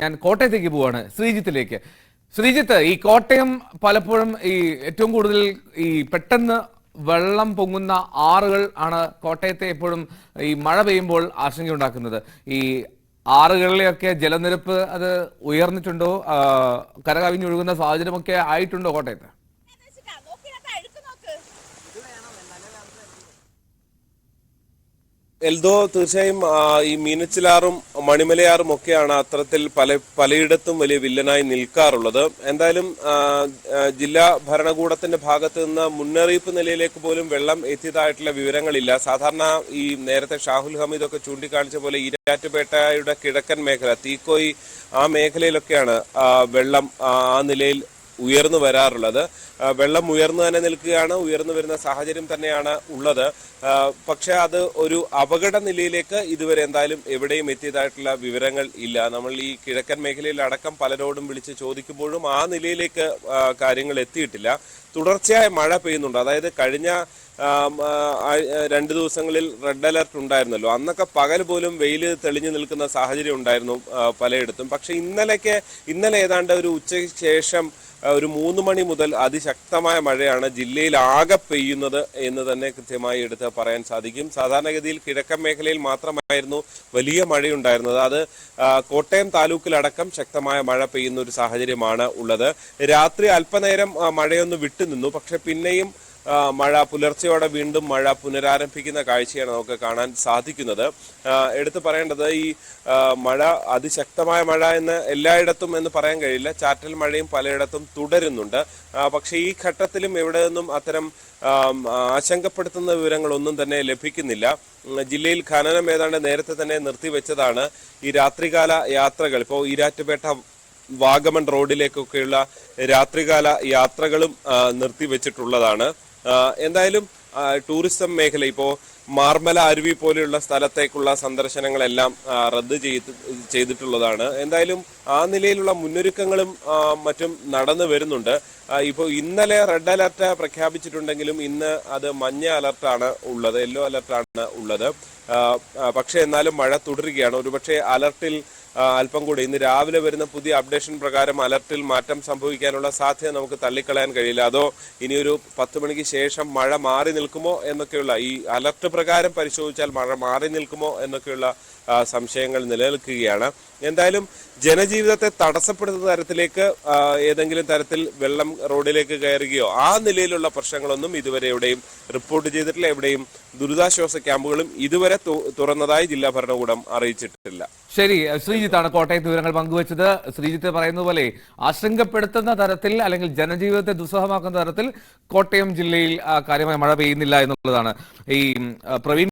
ഞാൻ കോട്ടയത്തേക്ക് പോവാണ് ശ്രീജിത്തിലേക്ക്. ശ്രീജിത്ത് ഈ കോട്ടയം പലപ്പോഴും ഈ ഏറ്റവും കൂടുതൽ ഈ പെട്ടെന്ന് വെള്ളം പൊങ്ങുന്ന ആറുകൾ ആണ് കോട്ടയത്തെ എപ്പോഴും ഈ മഴ പെയ്യുമ്പോൾ ആശങ്കയുണ്ടാക്കുന്നത്. ഈ ആറുകളിലെയൊക്കെ ജലനിരപ്പ് അത് ഉയർന്നിട്ടുണ്ടോ? കരകവിഞ്ഞൊഴുകുന്ന സാഹചര്യമൊക്കെ ആയിട്ടുണ്ടോ കോട്ടയത്ത്? എൽദോ തീർച്ചയായും ഈ മീനച്ചിലാറും മണിമലയാറും ഒക്കെയാണ് അത്തരത്തിൽ പല പലയിടത്തും വലിയ വില്ലനായി നിൽക്കാറുള്ളത്. എന്തായാലും ജില്ലാ ഭരണകൂടത്തിന്റെ ഭാഗത്ത് നിന്ന് മുന്നറിയിപ്പ് നിലയിലേക്ക് പോലും വെള്ളം എത്തിയതായിട്ടുള്ള വിവരങ്ങളില്ല. സാധാരണ ഈ നേരത്തെ ഷാഹുൽ ഹമീദ് ഒക്കെ ചൂണ്ടിക്കാണിച്ച പോലെ ഈരാറ്റുപേട്ടയുടെ കിഴക്കൻ മേഖല തീക്കോയി ആ മേഖലയിലൊക്കെയാണ് വെള്ളം ആ നിലയിൽ ഉയർന്നു വരാറുള്ളത്. വെള്ളം ഉയർന്നു തന്നെ നിൽക്കുകയാണ് ഉയർന്നു വരുന്ന സാഹചര്യം തന്നെയാണ് ഉള്ളത്. പക്ഷെ അത് ഒരു അപകട നിലയിലേക്ക് ഇതുവരെ എന്തായാലും എവിടെയും എത്തിയതായിട്ടുള്ള വിവരങ്ങൾ ഇല്ല. നമ്മൾ ഈ കിഴക്കൻ മേഖലയിൽ അടക്കം പലരോടും വിളിച്ച് ചോദിക്കുമ്പോഴും ആ നിലയിലേക്ക് കാര്യങ്ങൾ എത്തിയിട്ടില്ല. തുടർച്ചയായ മഴ പെയ്യുന്നുണ്ട്. അതായത് കഴിഞ്ഞ രണ്ട് ദിവസങ്ങളിൽ റെഡ് അലർട്ട് ഉണ്ടായിരുന്നല്ലോ. അന്നൊക്കെ പകൽ പോലും വെയിൽ തെളിഞ്ഞു നിൽക്കുന്ന സാഹചര്യം ഉണ്ടായിരുന്നു പലയിടത്തും. പക്ഷെ ഇന്നലെയൊക്കെ ഇന്നലെ ഏതാണ്ട് ഒരു ഉച്ചയ്ക്ക് ശേഷം ഒരു മൂന്ന് മണി മുതൽ അതിശക്തമായ മഴയാണ് ജില്ലയിൽ ആകെ പെയ്യുന്നത് എന്ന് തന്നെ കൃത്യമായി എടുത്ത് പറയാൻ സാധിക്കും. സാധാരണഗതിയിൽ കിഴക്കൻ മേഖലയിൽ മാത്രമായിരുന്നു വലിയ മഴയുണ്ടായിരുന്നത്. അത് കോട്ടയം താലൂക്കിലടക്കം ശക്തമായ മഴ പെയ്യുന്ന ഒരു സാഹചര്യമാണ് ഉള്ളത്. രാത്രി അല്പനേരം മഴയൊന്ന് വിട്ടുനിന്നു. പക്ഷെ പിന്നെയും മഴ പുലർച്ചയോടെ വീണ്ടും മഴ പുനരാരംഭിക്കുന്ന കാഴ്ചയാണ് നമുക്ക് കാണാൻ സാധിക്കുന്നത്. എടുത്തു പറയേണ്ടത് ഈ മഴ അതിശക്തമായ മഴ എന്ന് എല്ലായിടത്തും എന്ന് പറയാൻ കഴിയില്ല. ചാറ്റൽ മഴയും പലയിടത്തും തുടരുന്നുണ്ട്. പക്ഷേ ഈ ഘട്ടത്തിലും എവിടെ നിന്നും അത്തരം ആശങ്കപ്പെടുത്തുന്ന വിവരങ്ങളൊന്നും തന്നെ ലഭിക്കുന്നില്ല. ജില്ലയിൽ ഖനനം ഏതാണ്ട് നേരത്തെ തന്നെ നിർത്തിവെച്ചതാണ് ഈ രാത്രികാല യാത്രകൾ. ഇപ്പോൾ ഈരാറ്റുപേട്ട വാഗമൺ റോഡിലേക്കൊക്കെയുള്ള രാത്രികാല യാത്രകളും നിർത്തിവെച്ചിട്ടുള്ളതാണ്. എന്തായാലും ടൂറിസം മേഖല ഇപ്പോൾ മാർമല അരുവി പോലെയുള്ള സ്ഥലത്തേക്കുള്ള സന്ദർശനങ്ങളെല്ലാം റദ്ദ് ചെയ്ത് ചെയ്തിട്ടുള്ളതാണ്. എന്തായാലും ആ നിലയിലുള്ള മുന്നൊരുക്കങ്ങളും മറ്റും നടന്നു വരുന്നുണ്ട്. ഇപ്പോൾ ഇന്നലെ റെഡ് അലർട്ട് പ്രഖ്യാപിച്ചിട്ടുണ്ടെങ്കിലും ഇന്ന് അത് മഞ്ഞ അലർട്ടാണ് ഉള്ളത് യെല്ലോ അലർട്ടാണ് ഉള്ളത്. പക്ഷേ എന്നാലും മഴ തുടരുകയാണ്. ഒരുപക്ഷെ അലർട്ടിൽ അല്പം കൂടി ഇന്ന് രാവിലെ വരുന്ന പുതിയ അപ്ഡേഷൻ പ്രകാരം അലർട്ടിൽ മാറ്റം സംഭവിക്കാനുള്ള സാധ്യത നമുക്ക് തള്ളിക്കളയാൻ കഴിയില്ല. അതോ ഇനിയൊരു പത്ത് മണിക്ക് ശേഷം മഴ മാറി നിൽക്കുമോ എന്നൊക്കെയുള്ള ഈ അലർട്ട് പ്രകാരം പരിശോധിച്ചാൽ മഴ മാറി നിൽക്കുമോ എന്നൊക്കെയുള്ള സംശയങ്ങൾ നിലനിൽക്കുകയാണ്. എന്തായാലും ജനജീവിതത്തെ തടസ്സപ്പെടുന്ന തരത്തിലേക്ക് ഏതെങ്കിലും തരത്തിൽ വെള്ളം റോഡിലേക്ക് കയറുകയോ ആ നിലയിലുള്ള പ്രശ്നങ്ങളൊന്നും ഇതുവരെ എവിടെയും റിപ്പോർട്ട് ചെയ്തിട്ടില്ല. എവിടെയും ദുരിതാശ്വാസ ക്യാമ്പുകളും ഇതുവരെ തുറന്നതായി ജില്ലാ ഭരണകൂടം അറിയിച്ചിട്ടില്ല. ശരി ശ്രീജിത്താണ് കോട്ടയത്ത് വിവരങ്ങൾ പങ്കുവച്ചത്. ശ്രീജിത്ത് പറയുന്ന പോലെ ആശങ്കപ്പെടുത്തുന്ന തരത്തിൽ അല്ലെങ്കിൽ ജനജീവിതത്തെ ദുസ്സഹമാക്കുന്ന തരത്തിൽ കോട്ടയം ജില്ലയിൽ കാര്യമായ മഴ പെയ്യുന്നില്ല എന്നുള്ളതാണ്. ഈ പ്രവീൺ